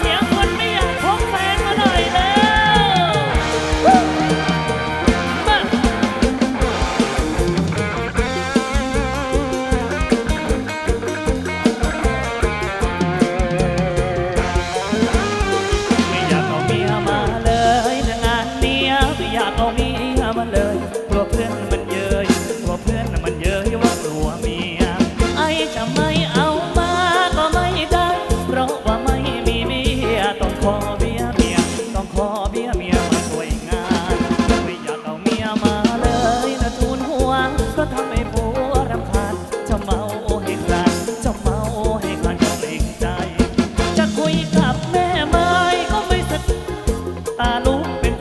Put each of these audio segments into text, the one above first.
Yeah.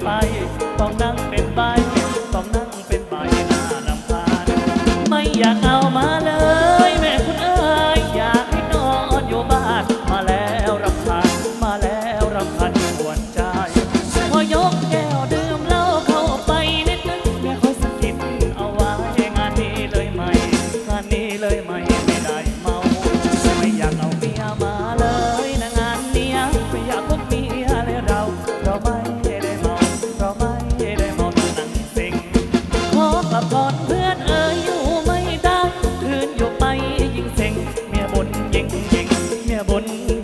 ไป ต้องนั่งเป็นใบต้องนั่งเป็นใบหน้าลำพาญไม่อยากเอามาเลย แม่คุณเอ๋ยอยากให้นอนอยู่บ้าน บน